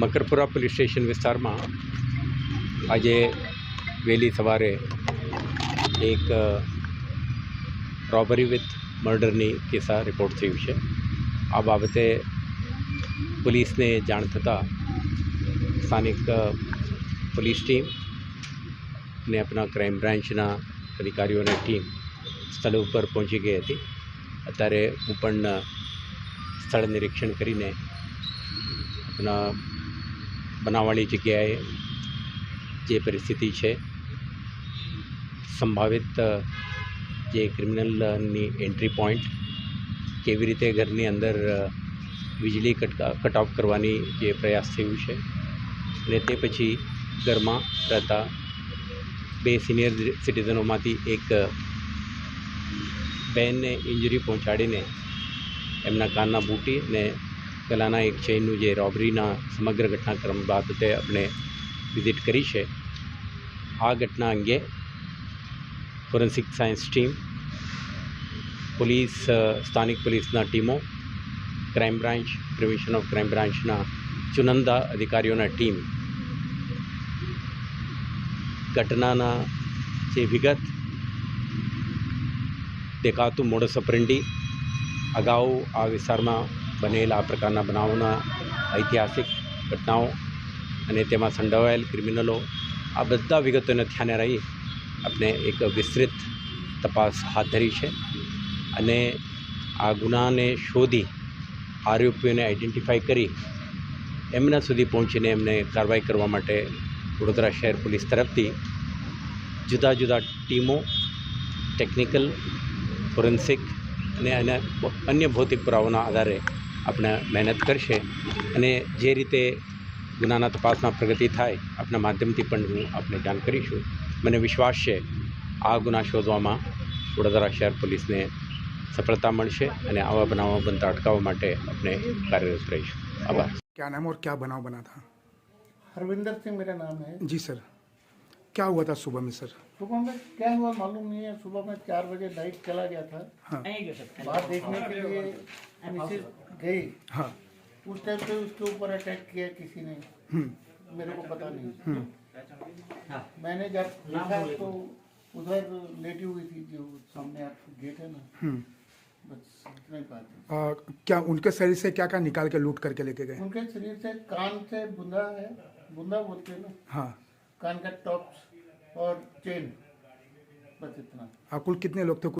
Makarpura police station વિસ્તારમાં આજે વહેલી સવારે એક રોબરી વિથ મર્ડરની કિસ્સા રિપોર્ટ થયું છે. આ બાબતે પોલીસને જાણ થતાં સ્થાનિક પોલીસ ટીમ ને આપણા ક્રાઇમ બ્રાન્ચના અધિકારીઓની ટીમ સ્થળ ઉપર પહોંચી ગઈ હતી. અત્યારે હું પણ સ્થળ નિરીક્ષણ કરીને આપણા બનાવવાની જગ્યાએ જે પરિસ્થિતિ છે, સંભવિત જે ક્રિમિનલની એન્ટ્રી પોઈન્ટ, કેવી રીતે ઘરની અંદર વીજળી કટ કટ ઓફ કરવાની જે પ્રયાસ થયું છે અને તે પછી ઘરમાં રહેતા બે સિનિયર સિટીઝનોમાંથી એક બેનને ઇન્જરી પહોંચાડીને એમના કાનના બૂટી ને પહેલાંના એક ચેઇનનું જે રોબરીના સમગ્ર ઘટનાક્રમ બાબતે આપણે વિઝિટ કરી છે. આ ઘટના અંગે ફોરેન્સિક સાયન્સ ટીમ, પોલીસ સ્થાનિક પોલીસના ટીમો, crime branch, prevention of crime બ્રાન્ચના ચુનંદા અધિકારીઓના ટીમ, ઘટનાના જે વિગત દેખાતું મોડસ અગાઉ આ વિસ્તારમાં બનેલા આ પ્રકારના બનાવોના ઐતિહાસિક ઘટનાઓ અને તેમાં સંડોવાયેલ ક્રિમિનલો, આ બધા વિગતોને ધ્યાને રહી આપણે એક વિસ્તૃત તપાસ હાથ ધરી છે અને આ ગુનાને શોધી આરોપીઓને આઈડેન્ટિફાઈ કરી એમના સુધી પહોંચીને એમને કાર્યવાહી કરવા માટે વડોદરા શહેર પોલીસ તરફથી જુદા જુદા ટીમો ટેકનિકલ ફોરેન્સિક અને અને અન્ય ભૌતિક પુરાવાના આધારે આપણે મહેનત કરશે અને જે રીતે ગુનાના તપાસમાં પ્રગતિ થાય આપણા માધ્યમથી પણ હું આપણે જાણ કરીશું મને વિશ્વાસ છે આ ગુના શોધવામાં વડોદરા શહેર પોલીસને સફળતા મળશે અને આવા બનાવો બનતા અટકાવવા માટે આપણે કાર્યરત રહીશું આભાર क्या नाम और क्या बनाव बना था हरविंदर सिंह मेरा नाम है जी सर क्या हुआ था सुबह में सर? सुबह में क्या हुआ मालूम नहीं है। सुबह में चार बजे लाइट चला गया था। हाँ। बाहर देखने के लिए मिसेज गई। हाँ। उस टाइम पे उसके ऊपर अटैक किया किसी ने। हम्म। मेरे को पता नहीं। हम्म। मैंने जब देखा तो उधर लेटी हुई थी जो सामने आप गेट है ना। हम्म। बस इतना बात आ, क्या उनके शरीर से क्या क्या निकाल के लूट करके लेके गए? उनके शरीर से कान से बुंदा है। बुंदा बोलते हैं ना। हाँ। कान का टॉप्स और चेन बस इतना आ, कुल कितने लोग थे